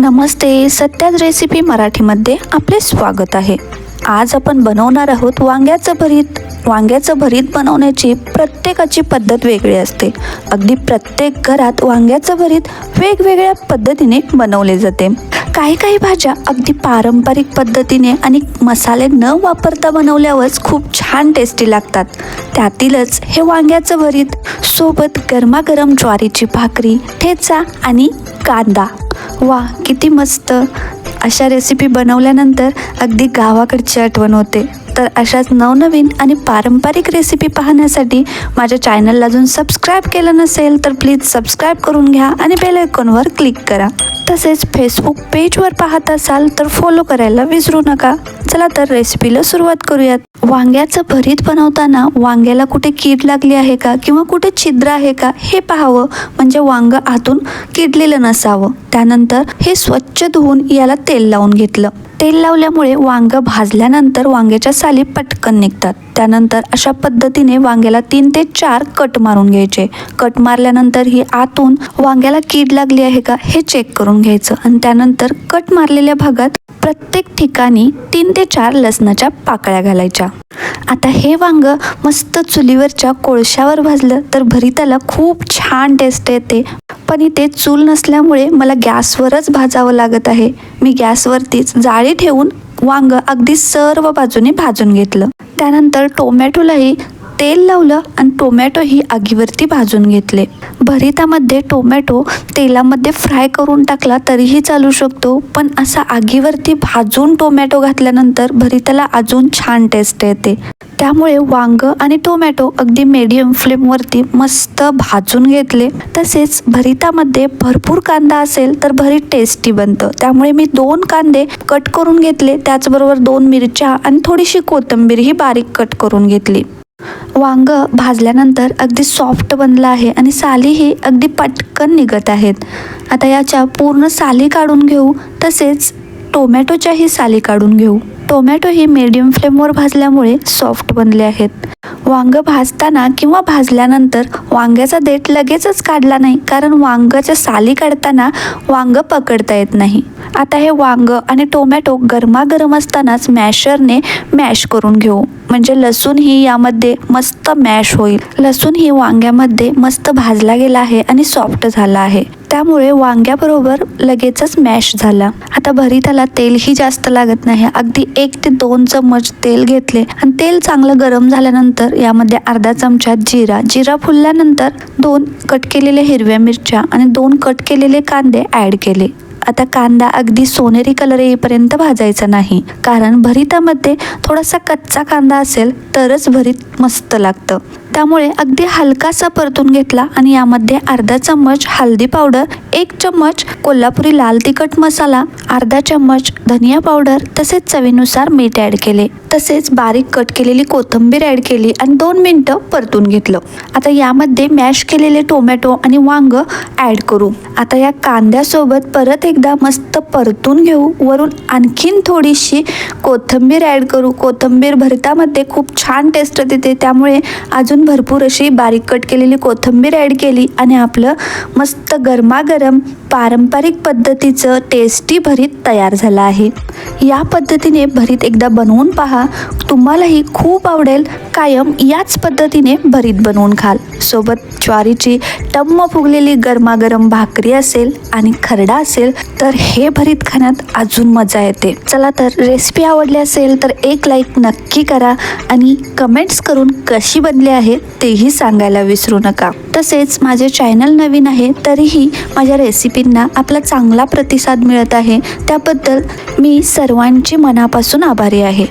नमस्ते Satya's recipe मराठीमध्ये आपले स्वागत आहे. आज आपण बनवणार आहोत वांग्याचं भरीत. वांग्याचं भरीत बनवण्याची प्रत्येकाची पद्धत वेगळी असते. अगदी प्रत्येक घरात वांग्याचं भरीत वेगवेगळ्या पद्धतीने बनवले जाते. काही काही भाज्या अगदी पारंपरिक पद्धतीने आणि मसाले न वापरता बनवल्यावरच खूप छान टेस्टी लागतात. त्यातीलच हे वांग्याचं भरीत. सोबत गरमागरम ज्वारीची भाकरी ठेचा आणि कांदा. वा किती मस्त. अशा रेसिपी बनवल्यानंतर अगदी गावाकडची आठवण होते. तर अशाच नवनवीन आणि पारंपरिक रेसिपी पाहण्यासाठी माझ्या चॅनलला अजून सबस्क्राईब केलं नसेल तर प्लीज सबस्क्राईब करून घ्या आणि बेल आयकॉनवर क्लिक करा. तसेच फेसबुक पेजवर पाहत असाल तर फॉलो करायला विसरू नका. चला तर रेसिपीला सुरुवात करूयात. वांग्याचं भरीत बनवताना वांग्याला कुठे कीड लागली आहे का किंवा कुठे छिद्र आहे का हे पाहावं. म्हणजे वांग आतून किडलेलं नसावं. त्यानंतर हे स्वच्छ धुवून याला तेल लावून घेतलं. तेल लावल्यामुळे वांग भाजल्यानंतर वांग्याच्या साली पटकन निघतात. त्यानंतर अशा पद्धतीने वांग्याला तीन ते चार कट मारून घ्यायचे. कट मारल्यानंतर ही आतून वांग्याला कीड लागली आहे का हे चेक करून घ्यायचं. आणि त्यानंतर कट मारलेल्या भागात प्रत्येक ठिकाणी तीन ते चार लसणाच्या पाकळ्या घालायच्या. आता हे वांग मस्त चुलीवरच्या कोळशावर भाजलं तर भरीताला खूप छान टेस्ट येते. पण इथे चूल नसल्यामुळे मला गॅसवरच भाजावं लागत आहे. मी गॅसवरतीच जाळी ठेवून वांग अगदी सर्व बाजूने भाजून घेतलं. त्यानंतर टोमॅटोलाही तेल लावलं आणि टोमॅटोही आगीवरती भाजून घेतले. भरितामध्ये टोमॅटो तेलामध्ये फ्राय करून टाकला तरीही चालू शकतो. पण असा आगीवरती भाजून टोमॅटो घातल्यानंतर भरिताला अजून छान टेस्ट येते. त्यामुळे वांग आणि टोमॅटो अगदी मीडियम फ्लेमवरती मस्त भाजून घेतले. तसेच भरितामध्ये भरपूर कांदा असेल तर भरीत टेस्टी बनतं. त्यामुळे मी दोन कांदे कट करून घेतले. त्याचबरोबर दोन मिरच्या आणि थोडीशी कोथिंबीर ही बारीक कट करून घेतली. वांग भाजल्यानंतर अगदी सॉफ्ट बनलं आहे आणि सालीही अगदी पटकन निघत आहेत. आता याच्या पूर्ण साली काढून घेऊ तसेच टोमॅटोच्याही साली काढून घेऊ. टोमॅटो ही मीडियम फ्लेमवर भाजल्यामुळे सॉफ्ट बनले आहेत. वांग भाजताना किंवा भाजल्यानंतर वांग्याचा देठ लगेचच काढला नाही कारण वांग्याच्या साली काढताना वांग पकडता येत नाही. आता हे वांग आणि टोमॅटो गरमागरम असतानाच मॅशरने मॅश करून घेऊ. म्हणजे लसूण ही यामध्ये मस्त मॅश होईल. लसूण ही वांग्यामध्ये मस्त भाजला गेला आहे आणि सॉफ्ट झाला आहे. त्यामुळे वांग्याबरोबर लगेचच मॅश झाला. आता भरीताला तेलही जास्त लागत नाही. अगदी एक ते दोन चम्मच तेल घेतले. आणि तेल चांगलं गरम झाल्यानंतर यामध्ये अर्धा चमचा जिरा. जिरा फुलल्यानंतर दोन कट केलेल्या हिरव्या मिरच्या आणि दोन कट केलेले कांदे ॲड केले. आता कांदा अगदी सोनेरी कलर येईपर्यंत भाजायचा नाही. कारण भरितामध्ये थोडासा कच्चा कांदा असेल तरच भरीत मस्त लागतं. त्यामुळे अगदी हलकासा परतून घेतला आणि यामध्ये अर्धा चम्मच हळदी पावडर एक चम्मच कोल्हापुरी लाल तिखट मसाला अर्धा चम्मच धनिया पावडर तसेच चवीनुसार मीठ ॲड केले. तसेच बारीक कट केलेली कोथिंबीर ॲड केली आणि दोन मिनटं परतून घेतलं. आता यामध्ये मॅश केलेले टोमॅटो आणि वांग ॲड करू. आता या कांद्यासोबत परत एकदा मस्त परतून घेऊ. वरून आणखीन थोडीशी कोथिंबीर ॲड करू. कोथिंबीर भरतामध्ये खूप छान टेस्ट देते त्यामुळे अजून भरपूर अशी बारीक कट केलेली कोथिंबीर ॲड केली आणि आपलं मस्त गरमागरम पारंपरिक पद्धतीचं टेस्टी भरीत तयार झालं आहे. या पद्धतीने भरीत एकदा बनवून पहा. तुम्हालाही खूप आवडेल कायम याच पद्धतीने भरीत बनवून खाल. सोबत ज्वारीची टम्म फुगलेली गरमागरम भाकरी असेल आणि खरडा असेल तर हे भरीत खाण्यात अजून मजा येते. चला तर रेसिपी आवडली असेल तर एक लाईक नक्की करा आणि कमेंट्स करून कशी बनली आहे तेही सांगायला विसरू नका. तसेच माझे चॅनल नवीन आहे तरीही माझ्या रेसिपींना आपला चांगला प्रतिसाद मिळत आहे. त्याबद्दल मी सर्वांची मनापासून आभारी आहे.